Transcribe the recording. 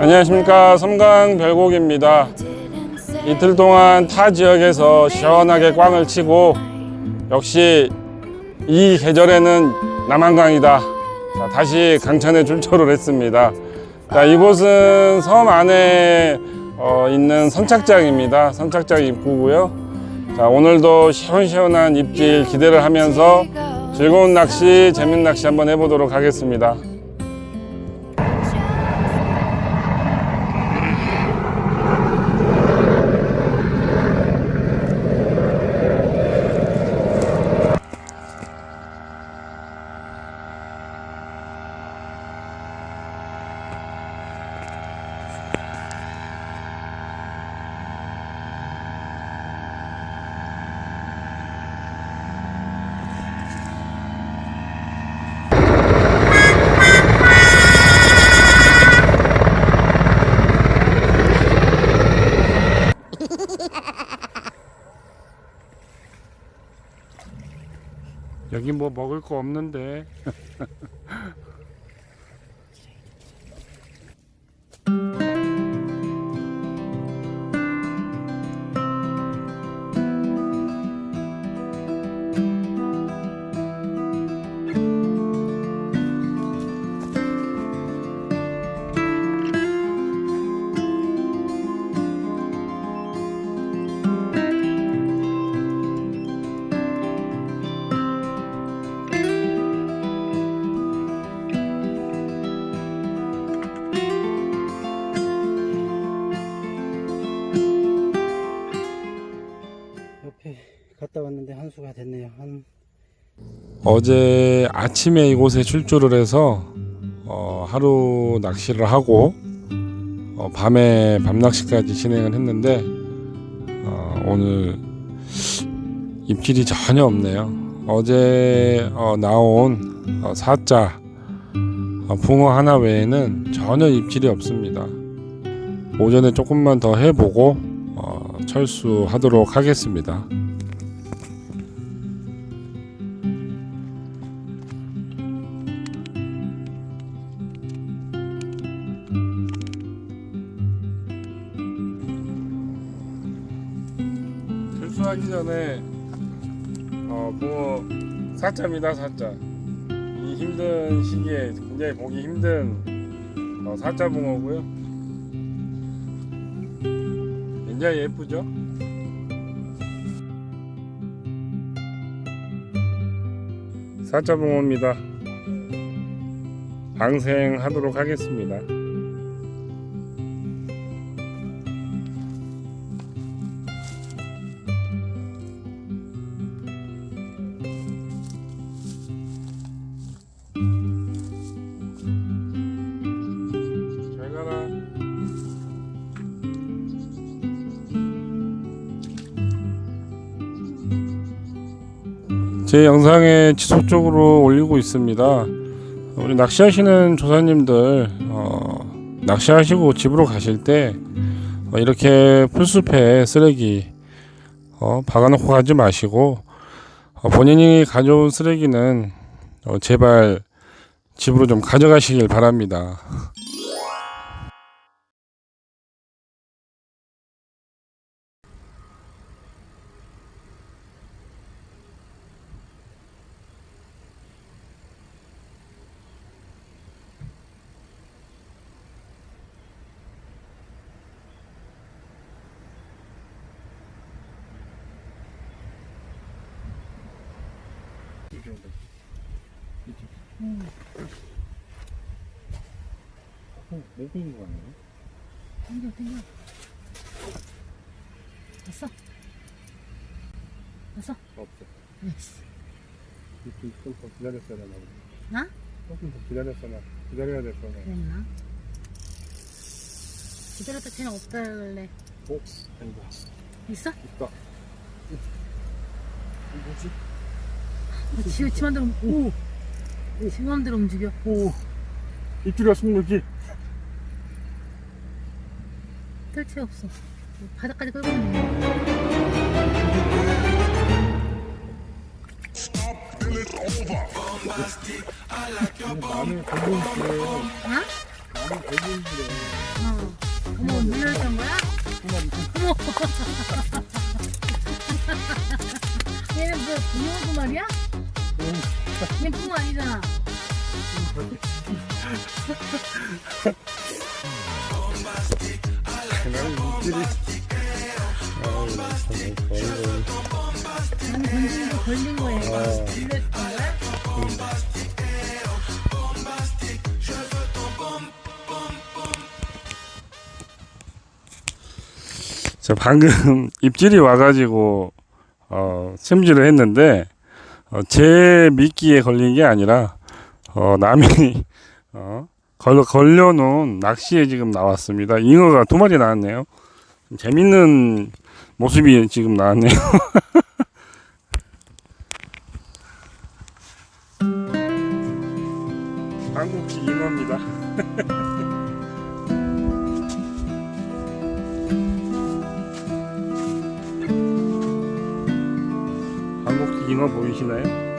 안녕하십니까 섬강 별곡입니다. 이틀 동안 타 지역에서 시원하게 꽝을 치고 역시 이 계절에는 남한강이다. 자, 다시 강천에 출조를 했습니다. 자, 이곳은 섬 안에 어, 있는 선착장입니다. 선착장 입구고요. 자, 오늘도 시원시원한 입질 기대를 하면서 즐거운 낚시, 재밌는 낚시 한번 해보도록 하겠습니다. 여기 뭐 먹을 거 없는데. 갔다 왔는데 한수가 됐네요. 한 어제 아침에 이곳에 출조를 해서 어, 하루 낚시를 하고 어, 밤에 밤 낚시까지 진행을 했는데 어, 오늘 입질이 전혀 없네요. 어제 어, 나온 어, 사자 어, 붕어 하나 외에는 전혀 입질이 없습니다. 오전에 조금만 더 해보고 어, 철수하도록 하겠습니다. 철수하기 전에 어, 붕어 사자입니다 사자 이 힘든 시기에 굉장히 보기 힘든 어, 사자 붕어고요 굉장히 예쁘죠? 사자 붕어입니다. 방생하도록 하겠습니다 제 영상에 지속적으로 올리고 있습니다. 우리 낚시하시는 조사님들 어, 낚시하시고 집으로 가실 때 어, 이렇게 풀숲에 쓰레기 어, 박아놓고 가지 마시고 어, 본인이 가져온 쓰레기는 어, 제발 집으로 좀 가져가시길 바랍니다. 못 빈거 아니에요? 땡겨 땡겨 됐어 됐어 없어. 예스 좀더 기다렸어야 되나? 나? 조금 더 기다렸어야 기다려야 될 거네. 그랬나? 기다렸다 그냥 없다 그래 오, 아니다. 있어? 있다. 뭐지? 어, 지, 지 맘대로 오! 지 맘대로 움직여 오, 입질이가 숨는지. 뜰채 없어 바닥까지 끌고 있네 나는 공공지에 어? 어. 어머 물렸던 거야? 어머. 얘는 뭐두 마리야? 얘품 아니잖아. 거의 나는 거 걸린 거야. 얘가. 어. 물렸던 거야? 저 방금 입질이 와가지고 어, 챔질을 했는데 어, 제 미끼에 걸린 게 아니라 어, 남이 어, 걸려 걸려놓은 낚시에 지금 나왔습니다. 잉어가 두 마리 나왔네요. 좀 재밌는 모습이 지금 나왔네요. 한국식 잉어입니다. 잉어 보이시나요?